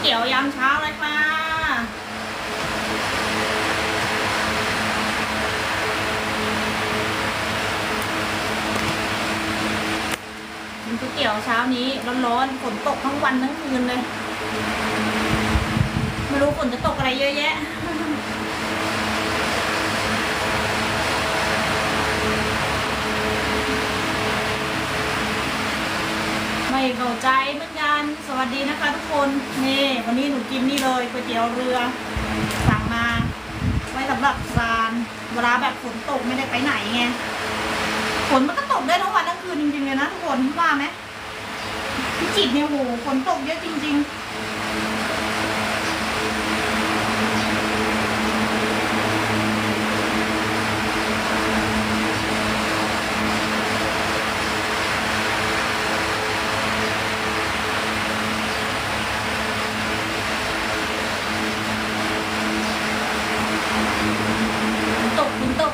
เตี๋ยวยามเช้าเลยค่ะกินก๋วยเตี๋ยวเช้านี้ร้อนๆฝนตกทั้งวันทั้งคืนเลยไม่รู้ฝนจะตกอะไรเยอะแยะไม่เข้าใจเหมือน สวัสดีนะคะทุกคนนี่วันนี้หนูกินนี่เลยก๋วยเตี๋ยวเรือสั่งมา ไว้สำหรับรานเวลาแบบฝนตกไม่ได้ไปไหนไงฝนมันก็ตกได้ทั้งวันทั้งคืนจริงๆเลยนะทุกคนว่าไหมพิจิตเนี่ยโหฝนตกเยอะจริง ๆ ฝนตกฝนตก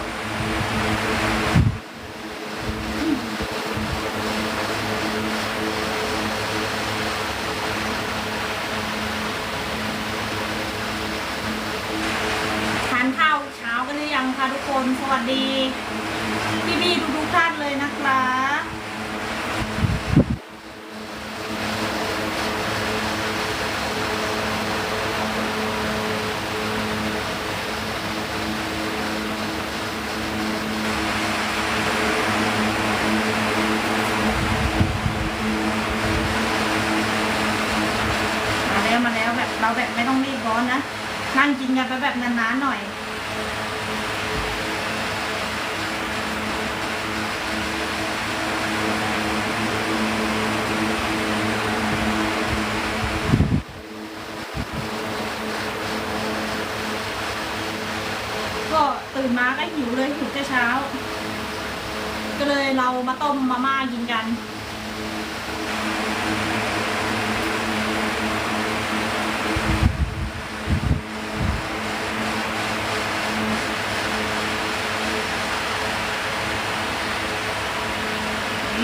ทานข้าวเช้ากันหรือยังคะทุกคน สวัสดี พี่พี่ทุกๆท่านเลยนะคะ มาแล้วมาแล้วแบบเราแบบไม่ต้องรีบร้อนนะ นั่งกินกันไป แบบนานๆหน่อย ก็ตื่นมาก็หิวเลยหิวแต่เช้า ก็เลยเรามาต้มมาม่ากินกัน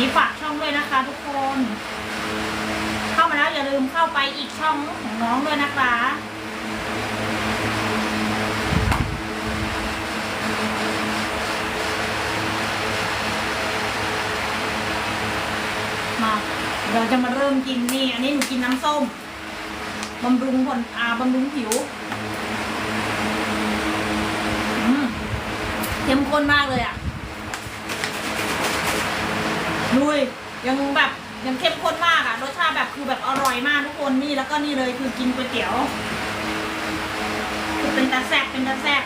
มีฝากช่องด้วยนะคะทุกคน เข้ามาแล้วอย่าลืม เข้าไปอีกช่องของน้องด้วยนะคะมาเราจะมาเริ่มกินนี่ อันนี้หนูกินน้ำส้มบำรุงผลอาบำรุงผิวเข้มข้นมากเลยอะ ลุย ยังแบบ ยังเข้มข้นมากอะรสชาติแบบคือแบบอร่อยมากทุกคนนี่แล้วก็นี่เลยคือกินก๋วยเตี๋ยวคือเป็นตาแซบเป็นตาแซบ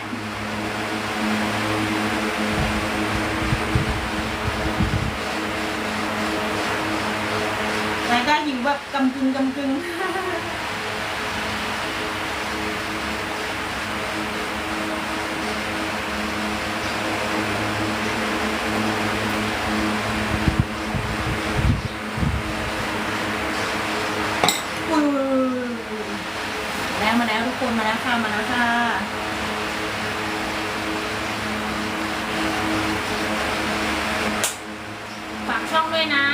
แต่ก็หิวแบบกำกึงกำกึง อือแล้วมา แล้วค่ะ มาแล้วค่ะฝากช่องด้วยนะ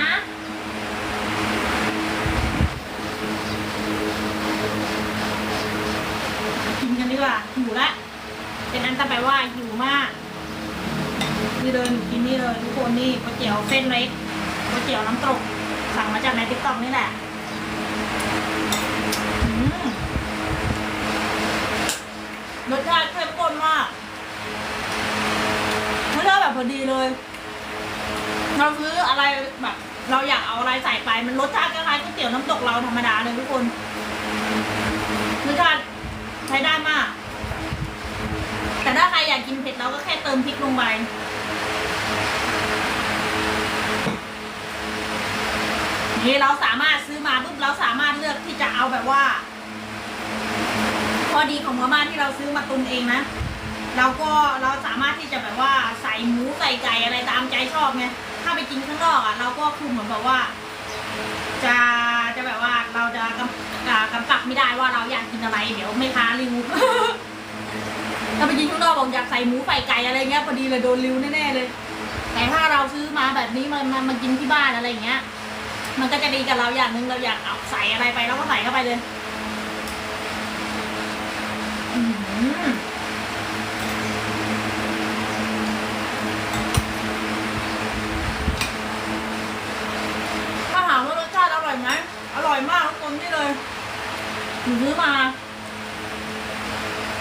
กินกันดีกว่าหิวละเป็นอันตะไปว่าหิวมากนี่เลยหนูกินนี่เลยทุกคนนี่ก๋วยเตี๋ยวเส้นเล็กก๋วยเตี๋ยวน้ำตกสั่งมาจากในติ๊กต็อกนี่แหละ รสชาติเข้มข้นมากรสชาติแบบพอดีเลยเราซื้ออะไรแบบเราอยากเอาอะไรใส่ไป มันรสชาติคล้ายๆก๋วยเตี๋ยวน้ำตกเราธรรมดาเลยทุกคนรสชาติใช้ได้มาก แต่ถ้าใครอยากกินเผ็ดเราก็แค่เติมพริกลงไปนี่เราสามารถซื้อมาปุ๊บเราสามารถเลือกที่จะเอาแบบว่า ข้อดีของมาม่าที่เราซื้อมาตุนเองนะเราก็เราสามารถที่จะแบบว่าใส่หมูใส่ไก่อะไรตามใจชอบไงถ้าไปกินข้างนอกอะเราก็คือเหมือนแบบว่า จะจะแบบว่าเราจะกำอ่ากำกับไม่ได้ว่าเราอยากกินอะไร เดี๋ยวไม่ค้าริวถ้าไปกินข้างนอกบอกอยากใส่หมูใส่ไก่อะไรเงี้ยพอดีเลยโดนริวแน่ๆเลย แต่ถ้าเราซื้อมาแบบนี้มามามากินที่บ้านอะไรเงี้ย มันก็จะดีกับเราอย่างหนึ่งเราอยากเอาใส่อะไรไปเราก็ใส่เข้าไปเลย ถ้าถามว่ารสชาติอร่อยไหม อร่อยมากทุกคนนี่เลยหนูซื้อมา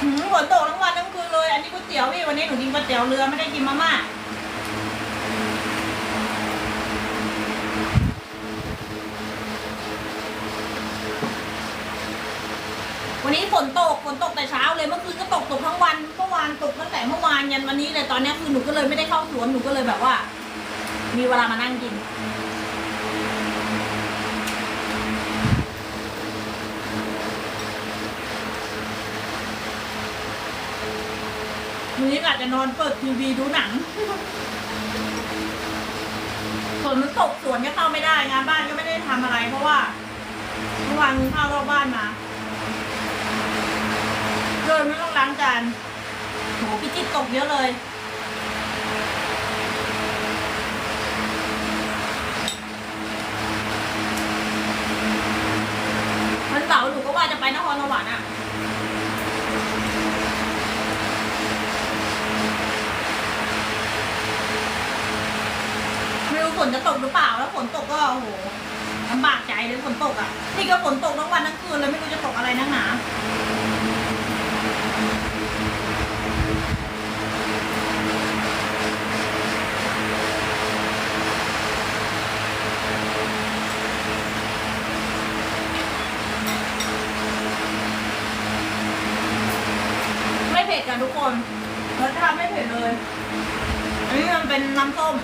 หืมฝนตกทั้งวันทั้งคืนเลย อันนี้ก๋วยเตี๋ยวพี่วันนี้หนูกินก๋วยเตี๋ยวเรือไม่ได้กินมาม่า วันนี้ฝนตกฝนตกแต่เช้าเลยเมื่อคืนก็ตกตกทั้งวันเมื่อวานตกตั้งแต่เมื่อวานยันวันนี้เลยตอนนี้คือหนูก็เลยไม่ได้เข้าสวนหนูก็เลยแบบว่า มีเวลามานั่งกินวันนี้อาจจะนอนเปิดทีวีดูหนังฝนมันตกสวนก็เข้าไม่ได้งานบ้านก็ไม่ได้ทำอะไร เพราะว่าเมื่อวานเข้ารอบบ้านมา เลยไม่ต้องล้างจานโหพี่จิตตกเยอะเลยวันเสาร์หนูก็ว่าจะไปนครสวรรค์อะไม่รู้ฝนจะตกหรือเปล่าแล้วฝนตกก็โอ้โหลำบากใจเลยฝนตกอะนี่ก็ฝนตกทั้งวันทั้งคืนเลยไม่รู้จะตกอะไรนักหนาันทุกคนรสชาติไม่เผ็ดเลย อันนี้มันเป็นน้ำส้ม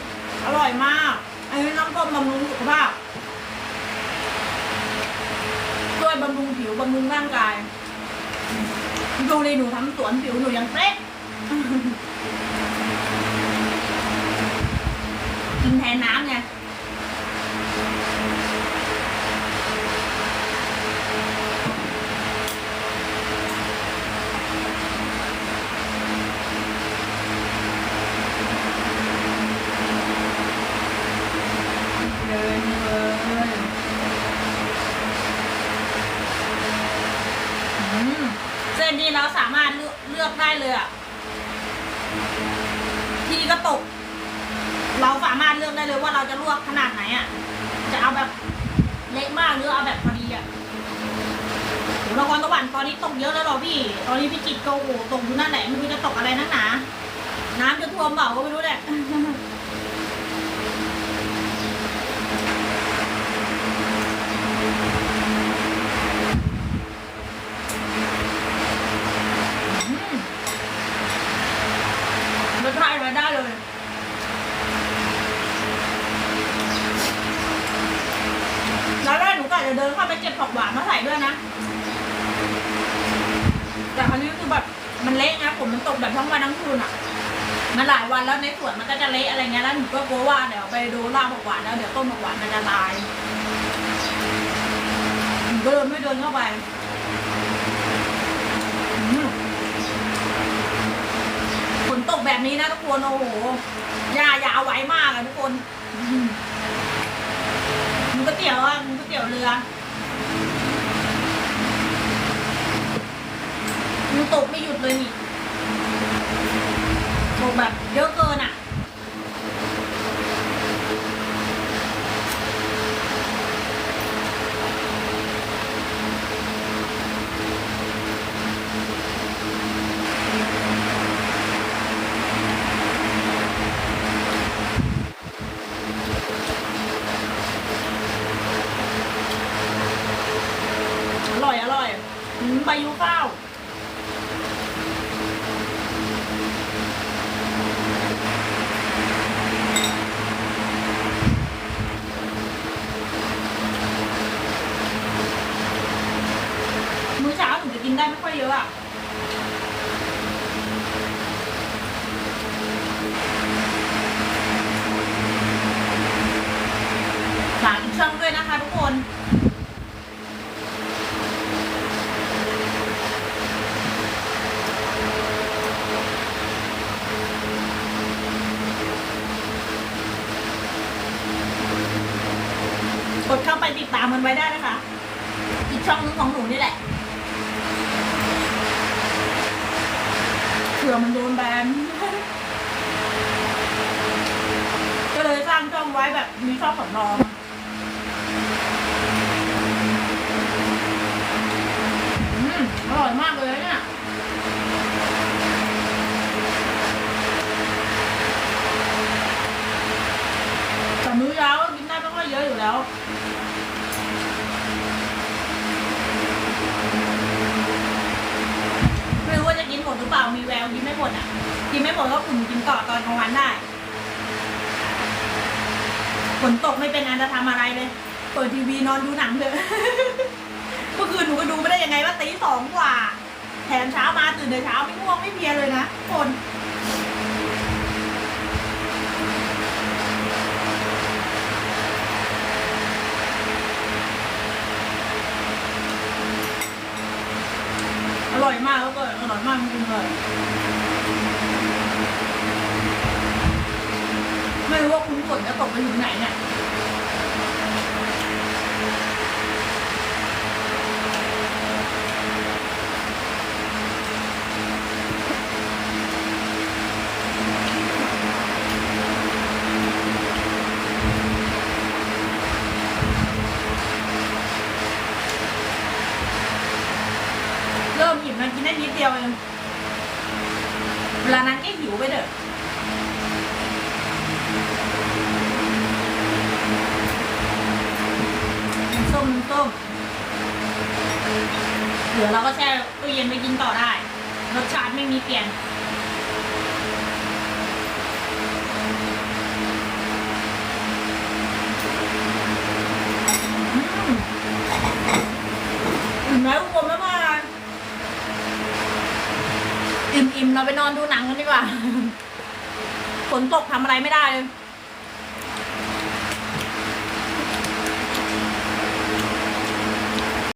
อร่อยมาก อันนี้น้ำส้มบำรุงสุขภาพช่วยบำรุงผิวบำรุงร่างกาย ดูเลยหนูทำสวนผิวหนูยังเป๊ะกินแทนน้ำไง เลยเลยอืมเส้นนี้เราสามารถเลือกเลือกได้เลยอะทีก็ตก เราสามารถเลือกได้เลยว่าเราจะลวกขนาดไหนอะ จะเอาแบบเล็กมากหรือเอาแบบพอดีอะโหนครสวรรค์ตอนนี้ตกเยอะแล้วหรอพี่ ตอนนี้พี่จิตโกโอ้โหตกอยู่นั่นแหละไม่รู้จะตกอะไรนักหนา น้ำจะท่วมเปล่าก็ไม่รู้แหละ อืมรสชาติมาได้เลย แล้วแรกหนูก็อาจจะเดินเข้าไปเก็บผักหวานมาใส่ด้วยนะ แต่คราวนี้คือแบบมันเละนะผมมันตกแบบ ทั้งวันทั้งคืนอะมันหลายวันแล้วในสวนมันก็จะเละอะไรเงี้ยแล้วหนูก็กลัวว่าเดี๋ยวไปดูล่าผักหวานแล้วเดี๋ยวต้นผักหวานมันจะตายหนูก็เลยไม่เดินเข้าไปฝนตกแบบนี้นะทุกคนโอ้โหยายาวไว้มากอะทุกคนอืมมันก๋วยเตี๋ยวอะมันก๋วยเตี๋ยวเรือมันตกไม่หยุดเลยนี่ แบบเยอะเกินอะอร่อย อร่อยใบยูข้าว มื้อเช้าหนูจะกินได้ไม่ค่อยเยอะอะฝากอีกช่องด้วยนะคะทุกคน กดเข้าไปติดตามมันไว้ได้นะคะ อีกช่องนึงของหนูนี่แหละเผื่อมันโดนแบนก็เลยสร้างช่องไว้แบบมีช่องสำรองอืมอร่อยมากเลยเนี่ย กินไม่หมดก็อุ่นกินต่อตอนกลางวันได้ฝนตกไม่เป็นอันจะทำอะไรเลย เปิดทีวีนอนดูหนังเลยเมื่อคืนหนูก็ดูไม่ได้ยังไงว่าตีสองกว่า แถมเช้ามาตื่นแต่เช้าไม่ง่วงไม่เพียเลยนะคนอร่อยมากแล้วก็อร่อยมากจริงเลย นจะตกไปถึงไหนเนี่ยเริ่มอิ่มแล้วกินได้นิดเดียวเองเวลานั้นก็หิวไปเถอะ มน้ำส้มเหลือเราก็แช่ตู้เย็นไปกินต่อได้ รสชาติไม่มีเปลี่ยนอืมอิ่มแล้วทุกคนไม่มาอิ่มๆเราไปนอนดูหนังกันดีกว่าฝนตกทำอะไรไม่ได้เลย